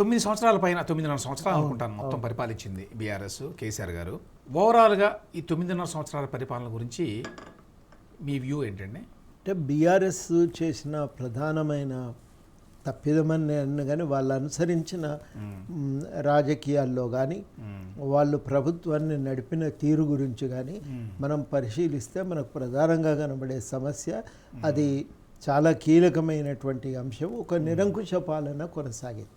తొమ్మిది సంవత్సరాల పైన తొమ్మిదిన్నర సంవత్సరాలు అనుకుంటాను మొత్తం పరిపాలించింది బీఆర్ఎస్ కేసీఆర్ గారు. ఓవరాల్గా ఈ తొమ్మిదిన్నర సంవత్సరాల పరిపాలన గురించి మీ వ్యూ ఏంటండి? అంటే బీఆర్ఎస్ చేసిన ప్రధానమైన తప్పిదమని నేను కానీ వాళ్ళు అనుసరించిన రాజకీయాల్లో కానీ వాళ్ళు ప్రభుత్వాన్ని నడిపిన తీరు గురించి కానీ మనం పరిశీలిస్తే మనకు ప్రధానంగా కనబడే సమస్య అది చాలా కీలకమైనటువంటి అంశం. ఒక నిరంకుశ పాలన కొనసాగింది.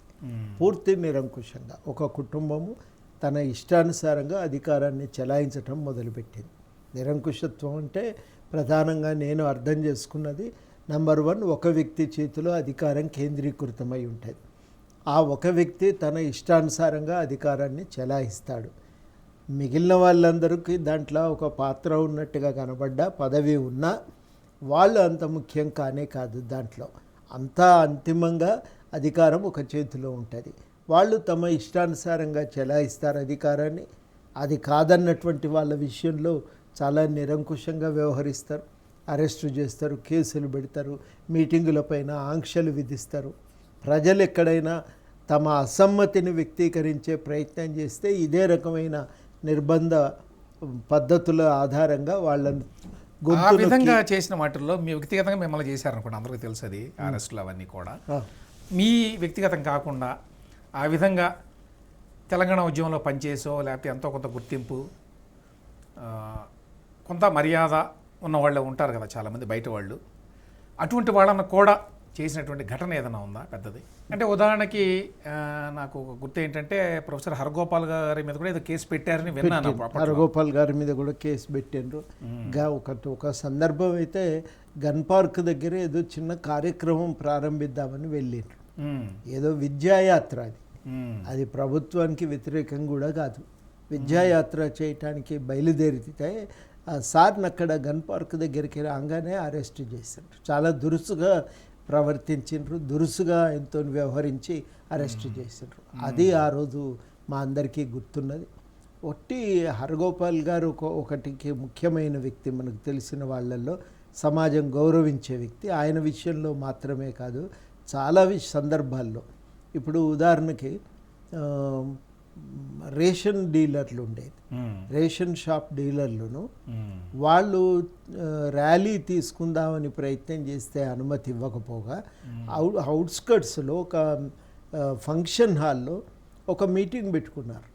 పూర్తి నిరంకుశంగా ఒక కుటుంబము తన ఇష్టానుసారంగా అధికారాన్ని చెలాయించటం మొదలుపెట్టింది. నిరంకుశత్వం అంటే ప్రధానంగా నేను అర్థం చేసుకున్నది నంబర్ వన్ ఒక వ్యక్తి చేతిలో అధికారం కేంద్రీకృతమై ఉంటుంది. ఆ ఒక వ్యక్తి తన ఇష్టానుసారంగా అధికారాన్ని చెలాయిస్తాడు. మిగిలిన వాళ్ళందరికీ దాంట్లో ఒక పాత్ర ఉన్నట్టుగా కనబడ్డా పదవి ఉన్నా వాళ్ళు అంత ముఖ్యం కానే కాదు దాంట్లో. అంతా అంతిమంగా అధికారం ఒక చేతిలో ఉంటుంది. వాళ్ళు తమ ఇష్టానుసారంగా చెలాయిస్తారు అధికారాన్ని. అది కాదన్నటువంటి వాళ్ళ విషయంలో చాలా నిరంకుశంగా వ్యవహరిస్తారు. అరెస్టు చేస్తారు కేసులు పెడతారు మీటింగులపైన ఆంక్షలు విధిస్తారు. ప్రజలు ఎక్కడైనా తమ అసమ్మతిని వ్యక్తీకరించే ప్రయత్నం చేస్తే ఇదే రకమైన నిర్బంధ పద్ధతుల ఆధారంగా వాళ్ళను ఆ విధంగా చేసిన వాటిల్లో మీ వ్యక్తిగతంగా మిమ్మల్ని చేశారనుకోండి అందరికీ తెలుసు అది అరెస్టులు అవన్నీ కూడా. మీ వ్యక్తిగతం కాకుండా ఆ విధంగా తెలంగాణ ఉద్యమంలో పనిచేసో లేకపోతే ఎంతో కొంత గుర్తింపు కొంత మర్యాద ఉన్న వాళ్ళు ఉంటారు కదా చాలామంది బయట వాళ్ళు. అటువంటి వాళ్ళను కూడా చేసినటువంటి ఘటన ఏదైనా ఉందా? పెద్దది. అంటే ఉదాహరణకి నాకు ఒక గుర్తు ఏంటంటే ప్రొఫెసర్ హరగోపాల్ గారి మీద కూడా ఏదో కేసు పెట్టారని విన్నాను. హరగోపాల్ గారి మీద కూడా కేసు పెట్టిండ్రు గా ఒక ఒక సందర్భం అయితే గన్ పార్క్ దగ్గర ఏదో చిన్న కార్యక్రమం ప్రారంభిద్దామని వెళ్ళిండ్రు. ఉమ్, ఏదో విద్యాయాత్ర అది. ఉమ్, అది ప్రభుత్వానికి వ్యతిరేకం కూడా కాదు. విద్యాయాత్ర చేయటానికి బయలుదేరితే ఆ సార్ని అక్కడ గన్ పార్క్ దగ్గరికి రాగానే అరెస్ట్ చేశారు. చాలా దురుసుగా ప్రవర్తించిండ్రు దురుసుగా ఎంతో వ్యవహరించి అరెస్ట్ చేసిండ్రు. అది ఆ రోజు మా అందరికీ గుర్తున్నది. ఒట్టి హరగోపాల్ గారు ఒక ఒకటికి ముఖ్యమైన వ్యక్తి మనకు తెలిసిన వాళ్ళల్లో సమాజం గౌరవించే వ్యక్తి. ఆయన విషయంలో మాత్రమే కాదు చాలా సందర్భాల్లో. ఇప్పుడు ఉదాహరణకి రేషన్ డీలర్లు ఉండేది. రేషన్ షాప్ డీలర్లను వాళ్ళు ర్యాలీ తీసుకుందామని ప్రయత్నం చేస్తే అనుమతి ఇవ్వకపోగా అవుట్ అవుట్స్కట్స్లో ఒక ఫంక్షన్ హాల్లో ఒక మీటింగ్ పెట్టుకున్నారు.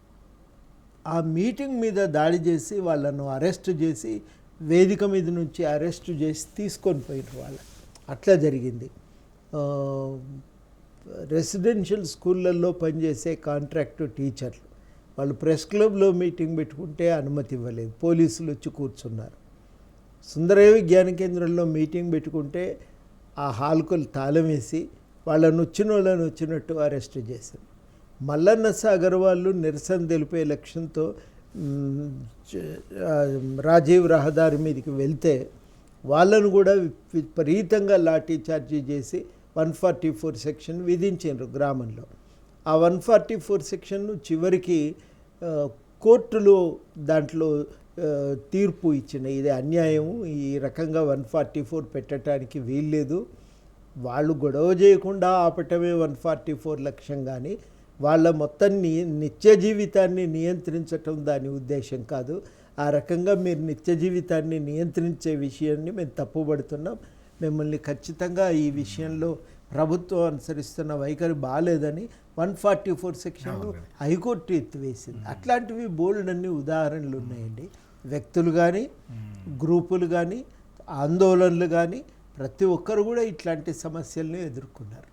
ఆ మీటింగ్ మీద దాడి చేసి వాళ్ళను అరెస్ట్ చేసి వేదిక మీద నుంచి అరెస్ట్ చేసి తీసుకొని పోయినారు వాళ్ళు. అట్లా జరిగింది. రెసిడెన్షియల్ స్కూళ్ళల్లో పనిచేసే కాంట్రాక్టు టీచర్లు. వాళ్ళు ప్రెస్ క్లబ్లో మీటింగ్ పెట్టుకుంటే అనుమతి ఇవ్వలేదు. పోలీసులు వచ్చి కూర్చున్నారు. సుందరవి విజ్ఞాన కేంద్రంలో మీటింగ్ పెట్టుకుంటే ఆ హాల్కు తాళం వేసి వాళ్ళను వచ్చిన వాళ్ళని వచ్చినట్టు అరెస్ట్ చేశారు. మల్లన్న సాగర్ వాళ్ళు నిరసన తెలిపే లక్ష్యంతో రాజీవ్ రహదారి మీదకి వెళ్తే వాళ్ళను కూడా విపరీతంగా లాఠీ చార్జీ చేసి వన్ ఫార్టీ ఫోర్ సెక్షన్ విధించారు గ్రామంలో. ఆ వన్ ఫార్టీ ఫోర్ సెక్షన్ను చివరికి కోర్టులు కోర్టులో దాంట్లో తీర్పు ఇచ్చిన ఇది అన్యాయం ఈ రకంగా వన్ ఫార్టీ ఫోర్ పెట్టడానికి వీల్లేదు. వాళ్ళు గొడవ చేయకుండా ఆపటమే వన్ ఫార్టీ ఫోర్ లక్ష్యం కానీ వాళ్ళ మొత్తం నిత్య జీవితాన్ని నియంత్రించటం దాని ఉద్దేశం కాదు. ఆ రకంగా మీరు నిత్య జీవితాన్ని నియంత్రించే విషయాన్ని మేము తప్పుపడుతున్నాం మిమ్మల్ని ఖచ్చితంగా ఈ విషయంలో ప్రభుత్వం అనుసరిస్తున్న వైఖరి బాగాలేదని one forty four section high court ఎత్తివేసింది అట్లాంటివి బోల్డ్ అన్ని ఉదాహరణలు ఉన్నాయండి. వ్యక్తులు కానీ గ్రూపులు కానీ ఆందోళనలు కానీ ప్రతి ఒక్కరు కూడా ఇట్లాంటి సమస్యలను ఎదుర్కొన్నారు.